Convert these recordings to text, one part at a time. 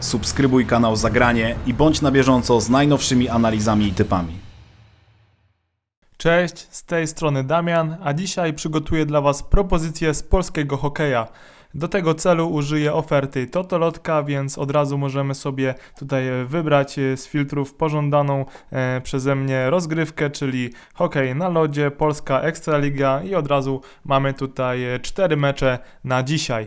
Subskrybuj kanał Zagranie i bądź na bieżąco z najnowszymi analizami i typami. Cześć, z tej strony Damian, a dzisiaj przygotuję dla Was propozycje z polskiego hokeja. Do tego celu użyję oferty Totolotka, więc od razu możemy sobie tutaj e, wybrać e, z filtrów pożądaną e, przeze mnie rozgrywkę, czyli hokej na lodzie, Polska Ekstraliga i od razu mamy tutaj cztery mecze na dzisiaj.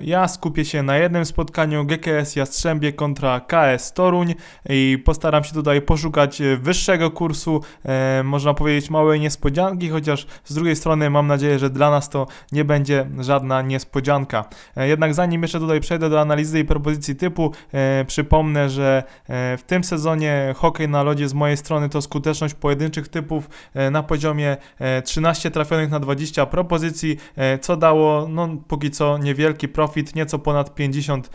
Ja skupię się na jednym spotkaniu GKS Jastrzębie kontra KS Toruń i postaram się tutaj poszukać wyższego kursu, można powiedzieć małej niespodzianki, chociaż z drugiej strony mam nadzieję, że dla nas to nie będzie żadna niespodzianka. E, Jednak zanim jeszcze tutaj przejdę do analizy i propozycji typu, e, przypomnę, że e, w tym sezonie hokej na lodzie z mojej strony to skuteczność pojedynczych typów na poziomie e, 13 trafionych na 20 propozycji, co dało no póki co niewielki profit, nieco ponad 50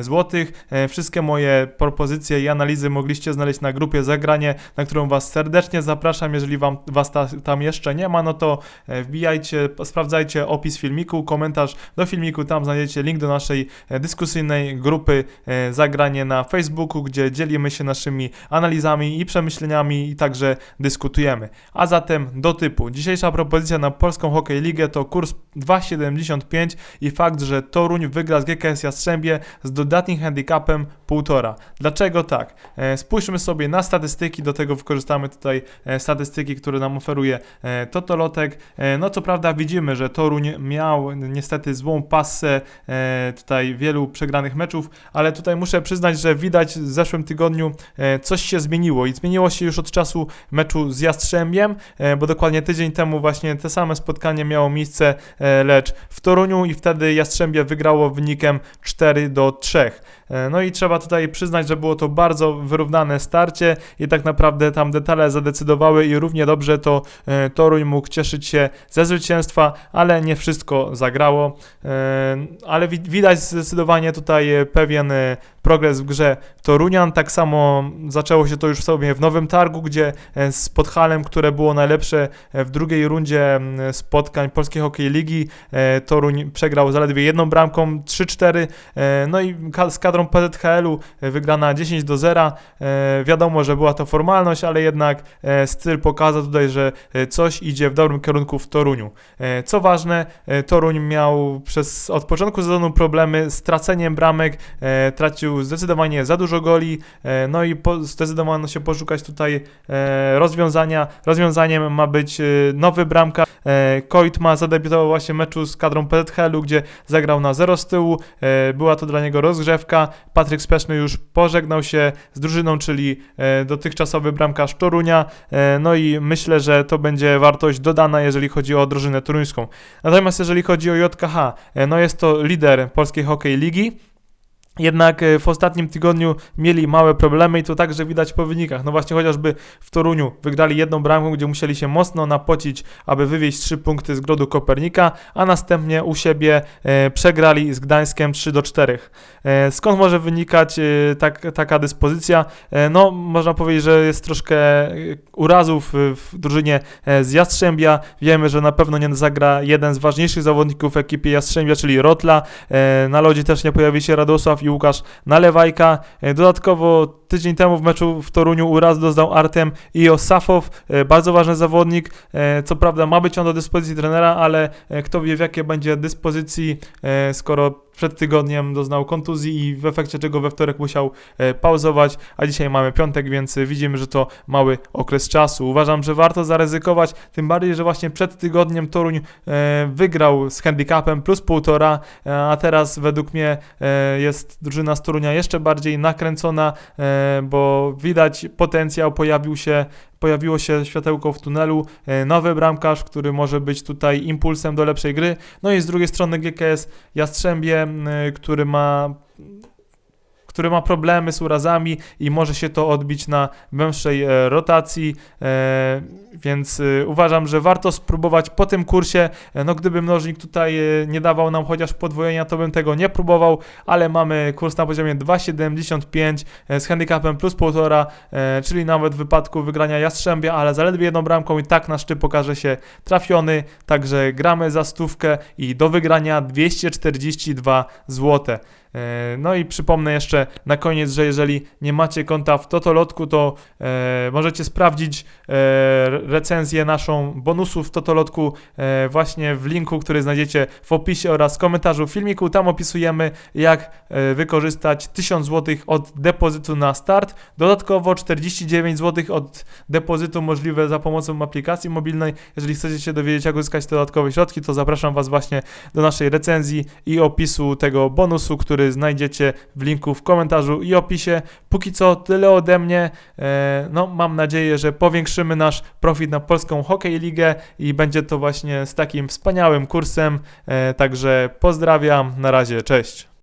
zł. Wszystkie moje propozycje i analizy mogliście znaleźć na grupie Zagranie, na którą Was serdecznie zapraszam. Jeżeli wam, Was ta, tam jeszcze nie ma, no to wbijajcie, sprawdzajcie opis filmiku, komentarz do filmiku, tam znajdziecie link do naszej e, dyskusyjnej grupy e, Zagranie na Facebooku, gdzie dzielimy się naszymi analizami i przemyśleniami i także dyskutujemy. A zatem do typu. Dzisiejsza propozycja na Polską Hokej Ligę to kurs 2,75 i fakt, że Toruń wygra z GKS Jastrzębie z dodatnim handicapem 1,5. Dlaczego tak? E, Spójrzmy sobie na statystyki, do tego wykorzystamy tutaj statystyki, które nam oferuje Totolotek. No co prawda widzimy, że Toruń miał niestety złą pasę e, tutaj wielu przegranych meczów, ale tutaj muszę przyznać, że widać w zeszłym tygodniu e, coś się zmieniło i zmieniło się już od czasu meczu z Jastrzębiem, e, bo dokładnie tydzień temu właśnie te same spotkanie miało miejsce, lecz w Toruniu i wtedy Jastrzębie wygrało wynikiem 4 do 3. E, No i trzeba tutaj przyznać, że było to bardzo wyrównane starcie i tak naprawdę tam detale zadecydowały i równie dobrze to e, Toruń mógł cieszyć się ze zwycięstwa, ale nie wszystko zagrało. E, Ale wi- widać zdecydowanie tutaj pewien progres w grze Torunian. Tak samo zaczęło się to już sobie w Nowym Targu, gdzie e, z Podhalem, które było najlepsze e, w drugiej rundzie spotkań Polskiej Hokej Ligi, e, Toruń przegrał zaledwie jedną bramką 3-4. E, No i z kadrą PZHL-u wygrana 10 do 0. E, Wiadomo, że była to formalność, ale jednak styl pokazał tutaj, że coś idzie w dobrym kierunku w Toruniu. Co ważne, Toruń miał przez od początku sezonu problemy z traceniem bramek, e, zdecydowanie za dużo goli, e, no i zdecydowano się poszukać tutaj e, rozwiązania. Rozwiązaniem ma być e, nowy bramka. Koitma zadebiutował właśnie w meczu z kadrą PZHL-u, gdzie zagrał na 0 z tyłu. Była to dla niego rozgrzewka. Patryk Speszny już pożegnał się z drużyną, czyli dotychczasowy bramkarz Torunia. No i myślę, że to będzie wartość dodana, jeżeli chodzi o drużynę toruńską. Natomiast jeżeli chodzi o JKH, no jest to lider polskiej hokej ligi. Jednak e, w ostatnim tygodniu mieli małe problemy i to także widać po wynikach. No właśnie chociażby w Toruniu wygrali jedną bramką, gdzie musieli się mocno napocić, aby wywieźć trzy punkty z Grodu Kopernika, a następnie u siebie e, przegrali z Gdańskiem 3 do 4. E, skąd może wynikać tak, taka dyspozycja? No można powiedzieć, że jest troszkę urazów w drużynie z Jastrzębia. Wiemy, że na pewno nie zagra jeden z ważniejszych zawodników ekipy Jastrzębia, czyli Rotla. Na lodzie też nie pojawi się Radosław i Łukasz Nalewajka. E, Dodatkowo tydzień temu w meczu w Toruniu uraz doznał Artem Iosafow, e, bardzo ważny zawodnik. E, Co prawda ma być on do dyspozycji trenera, ale kto wie w jakiej będzie dyspozycji, skoro przed tygodniem doznał kontuzji i w efekcie czego we wtorek musiał e, pauzować, a dzisiaj mamy piątek, więc widzimy, że to mały okres czasu. Uważam, że warto zaryzykować, tym bardziej, że właśnie przed tygodniem Toruń e, wygrał z handicapem plus półtora, e, a teraz według mnie jest drużyna z Torunia jeszcze bardziej nakręcona, bo widać potencjał, pojawił się pojawiło się światełko w tunelu, e, nowy bramkarz, który może być tutaj impulsem do lepszej gry. No i z drugiej strony GKS Jastrzębie, m, który ma który ma problemy z urazami i może się to odbić na głębszej e, rotacji, e, więc e, uważam, że warto spróbować po tym kursie. No gdyby mnożnik tutaj nie dawał nam chociaż podwojenia, to bym tego nie próbował, ale mamy kurs na poziomie 2,75 e, z handicapem plus 1,5, e, czyli nawet w wypadku wygrania Jastrzębia, ale zaledwie jedną bramką i tak nasz typ okaże się trafiony, także gramy za stówkę i do wygrania 242 zł. E, No i przypomnę jeszcze na koniec, że jeżeli nie macie konta w Totolotku, to e, możecie sprawdzić e, recenzję naszą bonusów w Totolotku właśnie w linku, który znajdziecie w opisie oraz komentarzu filmiku. Tam opisujemy jak wykorzystać 1000 zł od depozytu na start. Dodatkowo 49 zł od depozytu możliwe za pomocą aplikacji mobilnej. Jeżeli chcecie się dowiedzieć, jak uzyskać dodatkowe środki, to zapraszam Was właśnie do naszej recenzji i opisu tego bonusu, który znajdziecie w linku w komentarzu i opisie. Póki co tyle ode mnie. E, No, mam nadzieję, że powiększymy nasz profit na polską Hokej Ligę i będzie to właśnie z takim wspaniałym kursem. E, Także pozdrawiam, na razie, cześć.